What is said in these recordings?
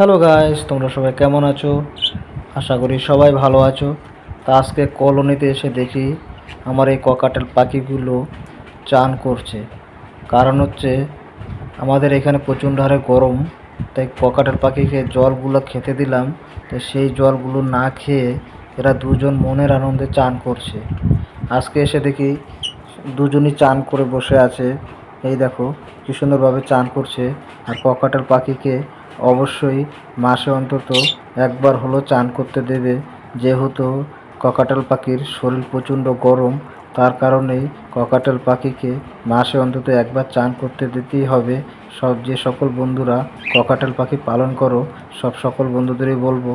Hello guys তোমরা সবাই কেমন আছো? আশা করি সবাই ভালো আছো। তা আজকে কলোনিতে এসে দেখি আমার এই ককাটেল পাখিগুলো চান করছে। কারণ হচ্ছে, আমাদের এখানে প্রচণ্ড হারে গরম, তাই ককাটেল পাখিকে জলগুলো খেতে দিলাম। তো সেই জলগুলো না খেয়ে এরা দুজন মনের আনন্দে চান করছে। আজকে এসে দেখি দুজনই চান করে বসে আছে। এই দেখো, কি সুন্দরভাবে চান করছে। আর ককাটেল পাখিকে অবশ্যই মাসে অন্তত একবার হলো চান করতে দেবে, যেহেতু ককাটেল পাখির শরীর প্রচণ্ড গরম, তার কারণেই ককাটেল পাখিকে মাসে অন্তত একবার চান করতে দিতেই হবে। সব যে সকল বন্ধুরা ককাটেল পাখি পালন করো, সব সকল বন্ধুদেরই বলব,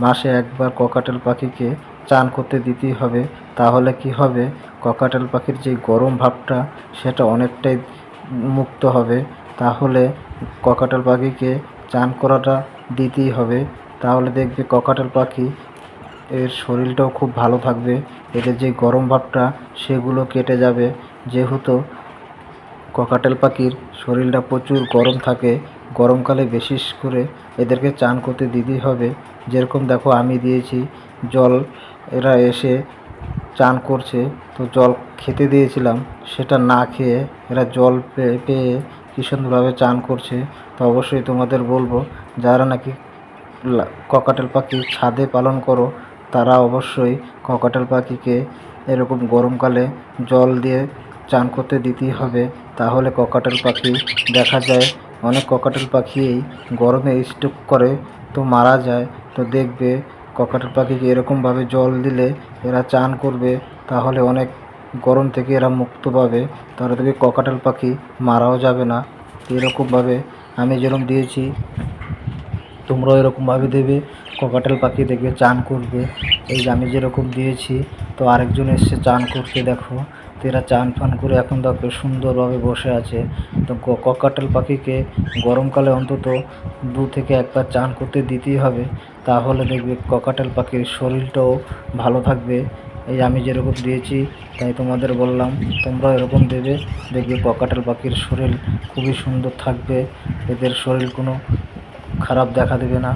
মাসে একবার ককাটেল পাখিকে চান করতে দিতেই হবে। তাহলে কি হবে? ককাটেল পাখির যে গরম ভাবটা, সেটা অনেকটাই মুক্ত হবে। তাহলে ককাটাল পাখিকে চান করাটা দিতেই হবে। তাহলে দেখবে ককাটেল পাখি, এর শরীরটাও খুব ভালো থাকবে। এদের যে গরম ভাবটা, সেগুলো কেটে যাবে। যেহেতু ককাটেল পাখির শরীরটা প্রচুর গরম থাকে, গরমকালে বিশেষ করে এদেরকে চান করতে দিতেই হবে। যেরকম দেখো আমি দিয়েছি, জল এরা এসে চান করছে। তো জল খেতে দিয়েছিলাম, সেটা না খেয়ে এরা জল পেয়ে পেয়ে কী সুন্দরভাবে চান করছে, তো অবশ্যই তোমাদের বলব, যারা নাকি ককাটেল পাখি ছাদে পালন করো, তারা অবশ্যই ককাটেল পাখিকে এরকম গরমকালে জল দিয়ে চান করতে দিতেই হবে, তাহলে ককাটেল পাখি দেখা যায়। অনেক ককাটেল পাখি গরমে স্ট্রোক করে, তো মারা যায়, তো দেখবে ককাটেল পাখিকে এরকমভাবে জল দিলে এরা চান করবে, তাহলে অনেক গরম থেকে এরা মুক্ত পাবে, তাহলে দেখবে ককাটেল পাখি মারাও যাবে না। এরকমভাবে আমি যেরকম দিয়েছি, তোমরাও এরকমভাবে দেবে, ককাটেল পাখি দেখবে, চান করবে। এই যে আমি যেরকম দিয়েছি, তো আরেকজন এসছে চান করতে, দেখো। তো এরা চান ফান করে এখন দেখো সুন্দরভাবে বসে আছে। তো ককাটেল পাখিকে গরমকালে অন্তত দু থেকে একবার চান করতে দিতেই হবে। তাহলে দেখবে ককাটেল পাখির শরীরটাও ভালো থাকবে। এই আমি যেরকম দিয়েছি, তাই তোমাদের বললাম। তোমরা এরকম দেবে। দেখবে পকাটাল পাখির শরীর খুবই সুন্দর থাকবে। এদের শরীর কোনো খারাপ দেখা দেবে না।